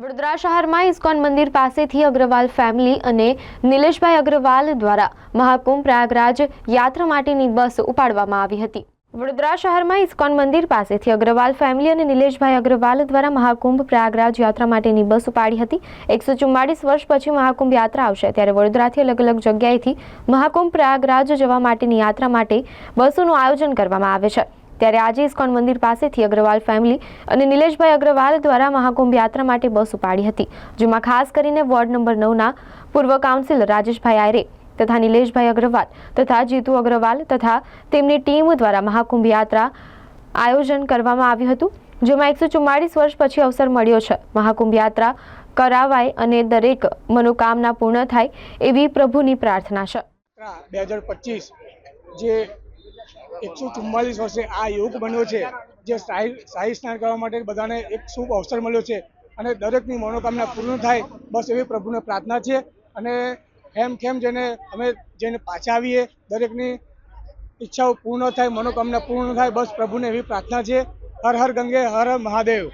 વડોદરા શહેરમાં ઇસ્કોન મંદિર પાસેથી અગ્રવાલ ફેમિલી અને નિલેશભાઈ અગ્રવાલ દ્વારા મહાકુંભ પ્રયાગરાજ યાત્રા માટેની બસ ઉપાડવામાં આવી હતી. વડોદરા શહેરમાં ઇસ્કોન મંદિર પાસેથી અગ્રવાલ ફેમિલી અને નિલેશભાઈ અગ્રવાલ દ્વારા મહાકુંભ પ્રયાગરાજ યાત્રા માટેની બસ ઉપાડી હતી. એકસો ચુમ્માળીસ વર્ષ પછી મહાકુંભ યાત્રા આવશે, ત્યારે વડોદરાથી અલગ અલગ જગ્યાએથી મહાકુંભ પ્રયાગરાજ જવા માટેની યાત્રા માટે બસોનું આયોજન કરવામાં આવે છે. ત્યારે આજે ઇસ્કોન મંદિર પાસેથી અગ્રવાલ ફેમિલી અને નિલેશભાઈ અગ્રવાલ દ્વારા મહાકુંભ યાત્રા માટે બસ ઉપાડી હતી, જેમાં ખાસ કરીને વોર્ડ નંબર નવના પૂર્વ કાઉન્સિલર રાજેશભાઈ આયરે તથા નિલેશભાઈ અગ્રવાલ તથા જીતુ અગ્રવાલ તથા તેમની ટીમ દ્વારા મહાકુંભ યાત્રા આયોજન કરવામાં આવ્યું હતું, જેમાં એકસો ચુમ્માળીસ વર્ષ પછી અવસર મળ્યો છે. મહાકુંભ યાત્રા કરાવાય અને દરેક મનોકામના પૂર્ણ થાય એવી પ્રભુની પ્રાર્થના છે. બે હજાર પચીસ જે એકસો ચુમ્માલીસ વર્ષે આ યોગ બન્યો છે, જે શાહી સ્નાન કરવા માટે બધાને એક શુભ અવસર મળ્યો છે. અને દરેકની મનોકામના પૂર્ણ થાય, બસ એવી પ્રભુને પ્રાર્થના છે. અને હેમ ખેમ જેને અમે જેને પાછા આવીએ, દરેકની ઈચ્છાઓ પૂર્ણ થાય, મનોકામના પૂર્ણ થાય, બસ પ્રભુને એવી પ્રાર્થના છે. હર હર ગંગે, હર હર મહાદેવ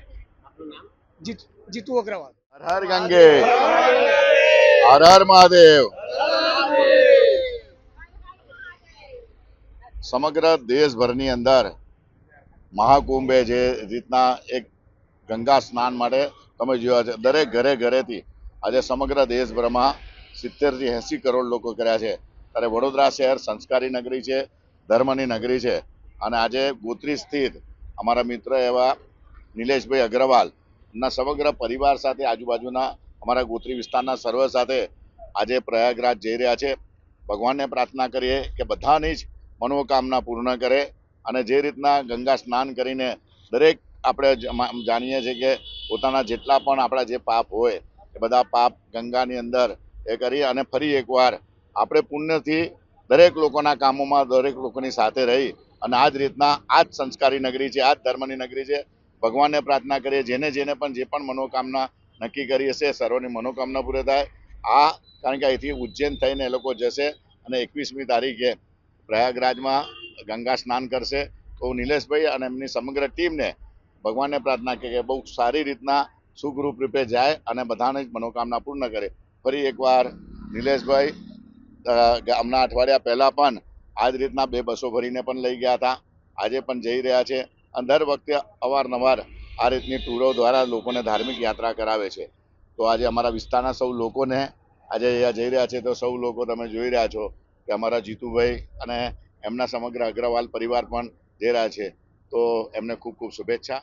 જીતુ અગ્રવાલ. હર હર ગંગે. હર હર મહાદેવ. સમગ્ર દેશભરની અંદર મહાકુંભે જે રીતના એક ગંગા સ્નાન માટે તમે જોયા છે, દરેક ઘરે ઘરેથી આજે સમગ્ર દેશભરમાં સિત્તેરથી એંસી કરોડ લોકો કર્યા છે. ત્યારે વડોદરા શહેર સંસ્કારી નગરી છે, ધર્મની નગરી છે અને આજે ગોત્રી સ્થિત અમારા મિત્ર એવા નિલેશભાઈ અગ્રવાલ ના સમગ્ર પરિવાર સાથે આજુબાજુના અમારા ગોત્રી વિસ્તારના સર્વ સાથે આજે પ્રયાગરાજ જઈ રહ્યા છે. ભગવાનને પ્રાર્થના કરીએ કે બધાની જ મનોકામના પૂર્ણ કરે અને જે રીતના ગંગા સ્નાન કરીને દરેક આપણે જાણીએ છીએ કે પોતાના જેટલા પણ આપણા જે પાપ હોય એ બધા પાપ ગંગાની અંદર એ કરી અને ફરી એકવાર આપણે પુણ્યથી દરેક લોકોના કામોમાં દરેક લોકોની સાથે રહી અને આ જ રીતના આ જ સંસ્કારી નગરી છે, આ જ ધર્મની નગરી છે. ભગવાનને પ્રાર્થના કરીએ, જેને જેને પણ જે પણ મનોકામના નક્કી કરી હશે, સર્વની મનોકામના પૂરી થાય. આ, કારણ કે અહીંથી ઉજ્જૈન થઈને એ લોકો જશે અને એકવીસમી તારીખે પ્રયાગરાજમાં ગંગા સ્નાન કરશે તો નિલેશભાઈ અને એમની સમગ્ર ટીમને ભગવાનને પ્રાર્થના કે બહુ સારી રીતના સુખરૂપ રૂપે જાય અને બધાને જ મનોકામના પૂર્ણ કરે. ફરી એકવાર નિલેશભાઈ હમણાં અઠવાડિયા પહેલાં પણ આ જ રીતના બે બસો ભરીને પણ લઈ ગયા હતા. આજે પણ જઈ રહ્યા છે અને દર વખતે અવારનવાર આ રીતની ટૂરો દ્વારા લોકોને ધાર્મિક યાત્રા કરાવે છે. તો આજે અમારા વિસ્તારના સૌ લોકોને આજે જઈ રહ્યા છે તો સૌ લોકો તમે જોઈ રહ્યા છો કે અમારા જીતુભાઈ અને એમના સમગ્ર અગ્રવાલ પરિવાર પણ જઈ રહ્યા છે, તો એમને ખૂબ ખૂબ શુભેચ્છા.